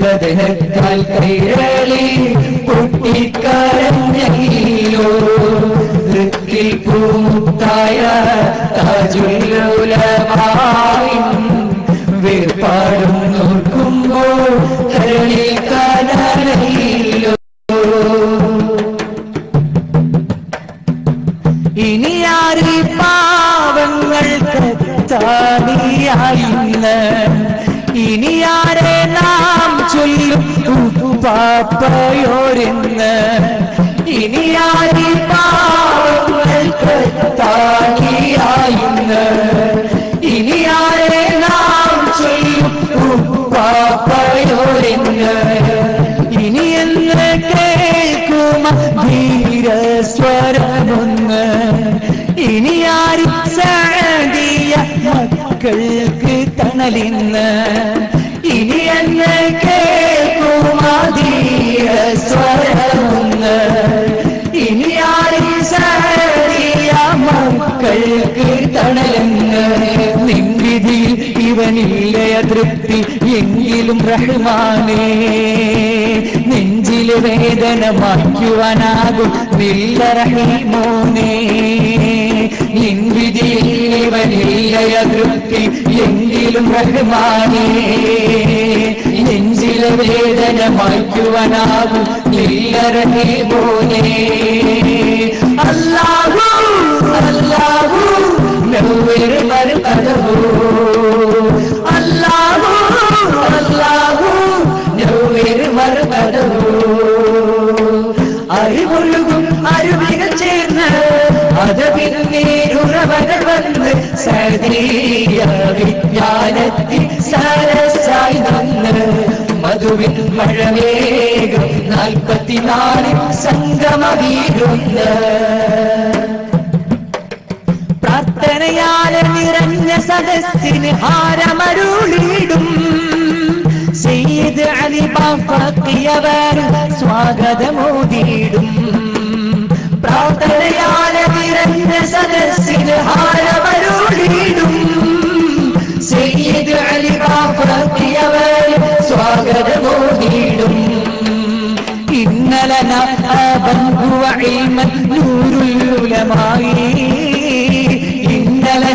കഥനത്താൽ കൈരളി പൊട്ടിക്കരഞ്ഞോ വൃത്തിൽ പൂമുത്തായ താജുലമായി വേർപാടും നോക്കുമ്പോൾ കരളിൽ കനലയിലോ താടിയായിന്ന് ഇനി ആരെ നാം ചൊല്ലും പാപ്പയോരെന്ന് ഇനി ആരി പാവങ്ങൾക്ക് താടിയായിന്ന് തണലിന്ന് ഇനി എന്നെ കേൾക്കുമ ധീരസ്വരമൊന്ന് ഇനി ആരും സാധിയ മക്കൾക്ക് തണലെന്ന് നിൻവിധിയിൽ ഇവനില്ല തൃപ്തി എങ്കിലും റഹ്മാനേ നെഞ്ചിലെ വേദന മാറ്റുവാനാകും നില്ല റഹീമോനേ. നിൻവിധിയിൽ ഇവനില്ല തൃപ്തി എങ്കിലും റഹ്മാനേ നെഞ്ചിലെ വേദന മാറ്റുവാനാകും റഹീമോനേ അല്ലാഹു അല്ലാഹു നവ്വിർ മർകദഹു അല്ലാഹു അല്ലാഹു നവ്വിർ മർകദഹു അറിവൊഴുകും വന്ന് സദീയ വിജ്ഞാനത്തിൽ സരസായി വന്ന് മധുവിൻ മഴവേഗം നാൽപ്പത്തിനാലിൽ സംഗമവീരുന്ന് പ്രാർത്ഥനയാലെ നിറഞ്ഞ സദസ്സിന് ഹാരമരുളിടും. സെയ്ത് അലി ബാഫിയവർ സ്വാഗതമോദിയിടും പ്രാർത്ഥനയാലെ എന്ന സദസ്സിൽ ഹാരവരുളിടും സെയ്ദ് അലി കാഫിയവർ സ്വാഗതമോടിടും ഇന്നലെ നൂരുല്ലുലമായി ഇന്നലെ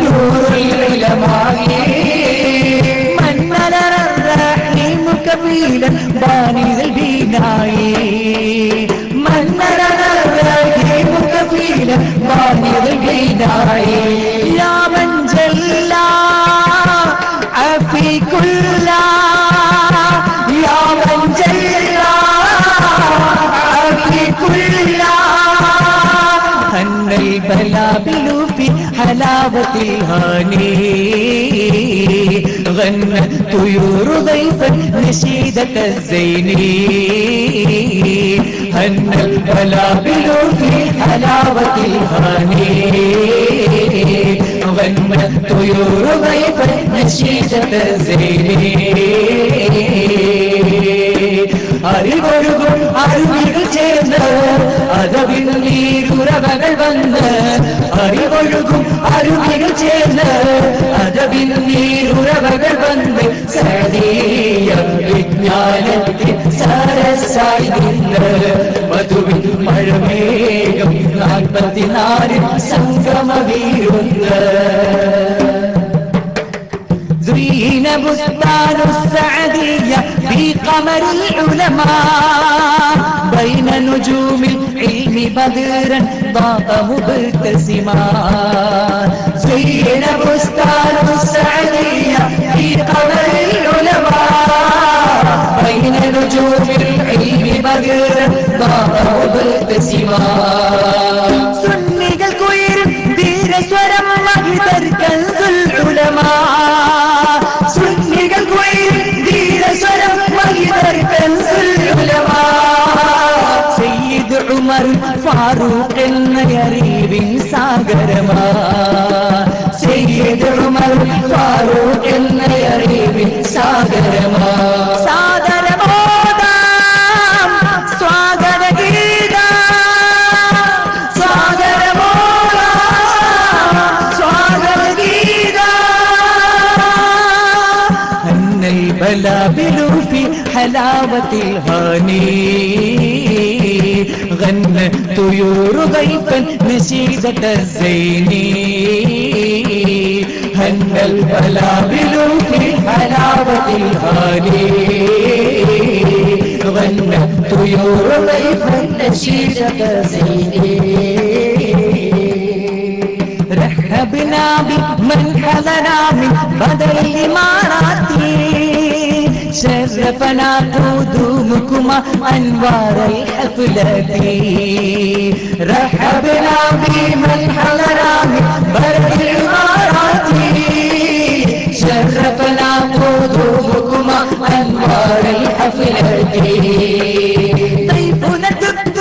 നൂരുല്ലുലമായി മന്മലറീമുഖ വീരൻ ബാനിൽ വീനായേ വാണിറുകിടായി രാമൻ ജല്ല അഫിക്കുള്ള രാമൻ ജല്ല അഫിക്കുള്ള തന്നൽ ബലാബിലൂപ്പി ഹലാവത്തിൽ ഹാനേ عفي كلا هن البلابل في حلاوة الهاني غنت طيور ضيفا نشيدة الزيني هن البلابل في حلاوة الهاني غنت طيور ضيفا نشيدة الزيني അറിവൊഴുകും അറിവികൾ ചേർന്ന് അതവിൽ നീരുറവകൾ വന്ന് അറിവൊഴുകും അറിവികൾ ചേർന്ന് അതവിൽ നീരുറവകൾ വന്ന് സദീയ വിജ്ഞാനത്തിൽ സരസായി നിന്ന് മധുവിൽ മഴമേഘം നാൽപ്പത്തിനാലിൽ സംഗമവീരുന്ന് زين بستان السعدية في قمر العلماء بين نجوم العلم بدرا ضاء مبتسما زين بستان السعدية في قمر العلماء بين نجوم العلم بدرا ضاء مبتسما സങ്കടം ഫാറൂഖ് എന്ന അറിവിൻ സാഗരമാ ചെയ്യതുമൽ ഫാറൂഖ് എന്ന അറിവിൻ സാഗരമാ സാദരമോദാം സ്വാഗത ഗീത സാഗരമോദാം സ്വാഗത ഗീത ഹന്നൽ ഹലാവത്തിൽ ഹനീ غنت طيور ضيفا نشيدة الزين هن البلابل في حلاوة الهاني غنت طيور ضيفا نشيدة الزين رحبنا بمن حضرنا من بدر الإمارات شرفنا الحكومة أنوار الحفلة دي رحبنا بمن حضراني برد الإمارات. شرفنا قلوبكما أنوار الحفلة دي طيبنا دكتور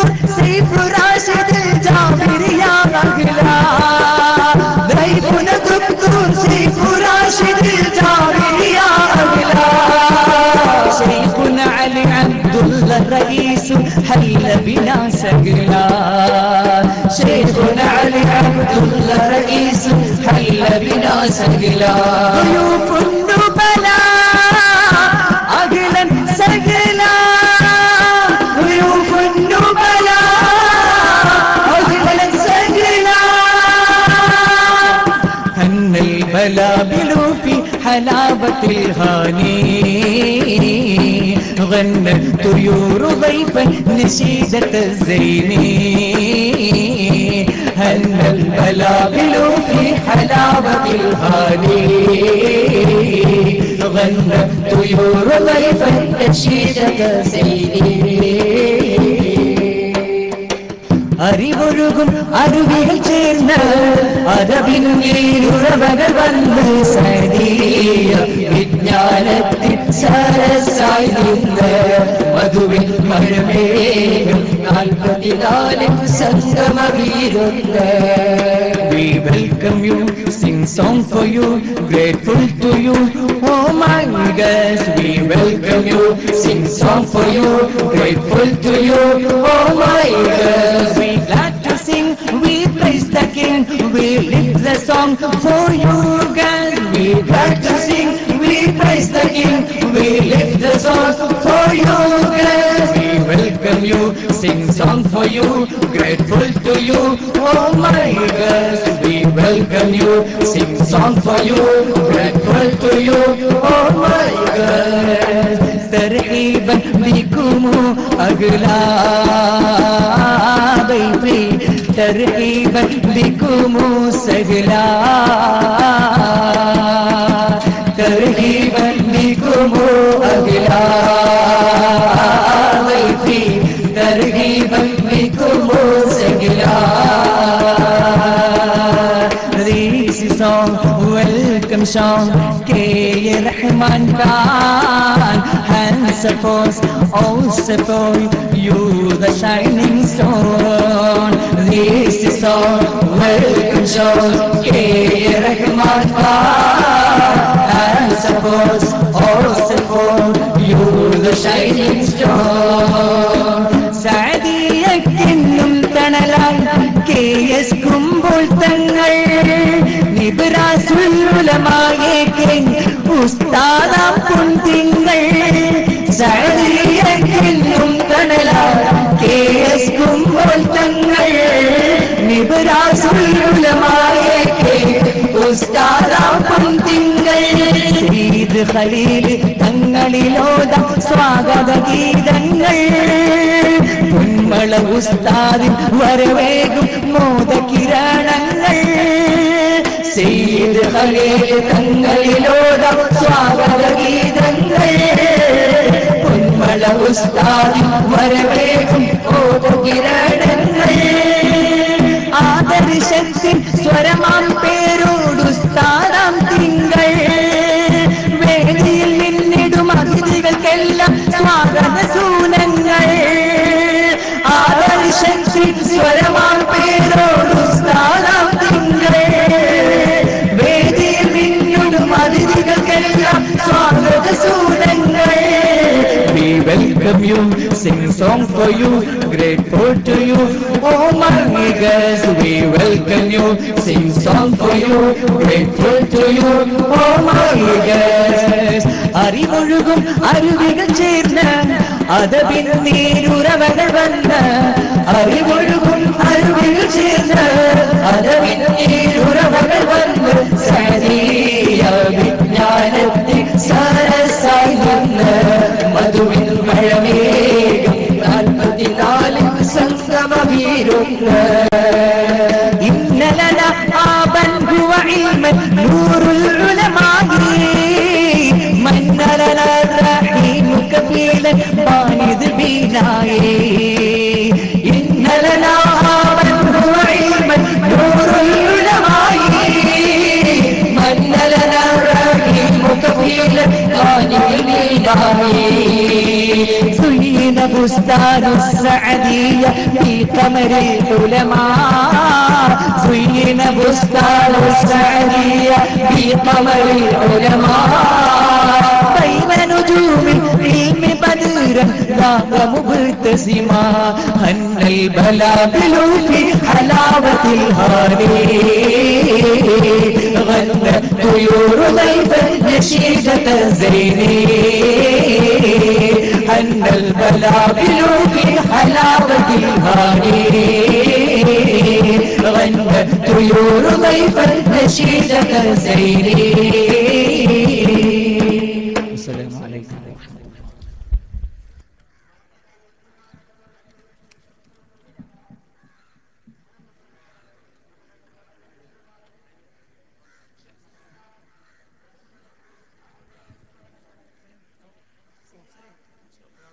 حل بنا سقلا شيخنا علي عبد الله الرئيس حل بنا سقلا ضيوف النبلاء أهلا سقلا ضيوف النبلاء أهلا سقلا هن البلابل في حلاوة الهاني غنت طيور ضيفا نشيدة الزين هن البلابل في حلاوة الهاني غنت طيور ضيفا نشيدة الزين അറിവൊഴുകും അരുവികൾ ചേർന്ന് അരവിനുറവകൾ വന്ന് സരീയ വിജ്ഞാനത്തിൽ സരസായി നിന്ന് മധുവിൽ മഴമേകും നാൽപ്പത്തിനാലും സംഗമവീരുന്ന് We welcome you, sing song for you, grateful to you, oh my guest. We welcome you, sing song for you, grateful to you, oh my guest. We glad to sing, we praise the King, we lift the song for grateful to you, oh my guest. We welcome you, sing song for you, grateful to you, oh my guest. ترحيبا بكم أغلى ضيفي ترحيبا بكم سهلا ترحيبا بكم أغلى This song, welcome song, Kay Rahman Khan, Hands suppose, oh suppose, you the shining stone. This song, welcome song, Kay Rahman Khan, Hands suppose, oh suppose, you the shining stone. തങ്ങൾ നിബിറാസുലമായേക്കെ ഉസ്താദാം ഖലീൽ സ്വാഗത ഗീതങ്ങൾ പൊന്മള ഉസ്താദിൻ വരവേകും മോദകിരണങ്ങൾ. സെയ്ദ് ഖലീൽ തങ്ങളിലോത സ്വാഗത ഗീതങ്ങൾ Ponmala ഉസ്താദിൻ വരവേകും മോദകിരണങ്ങൾ. Welcome you, sing song for you, grateful to you, oh my niggas, We welcome you, sing song for you, grateful to you, oh my niggas. അറിവൊഴുകും അരുവികൾ ചേർന്ന് അതപിൻ നീരുറവകൾ വന്ന് അറിവൊഴുകും അരുവികൾ ചേർന്ന് അതപിൻ നീരുറവകൾ വന്ന് സരീയ വിജ്ഞാനത്തിൽ സരസായി വന്ന് മധുവിൻ നാൽപ്പത്തിനാലിൽ സംഗമവീരുന്ന് إن بستان السعدية في قمر العلماء زين بستان السعدية في قمر العلماء بين نجوم العلم بدرا ذاق مبتسما هن البلابل في حلاوة الهاني غنى طيور ضيفا نشيدة زيني أن البلابل في حلاوة الهاني. غنى طيور ضيفا نشيدة زيني.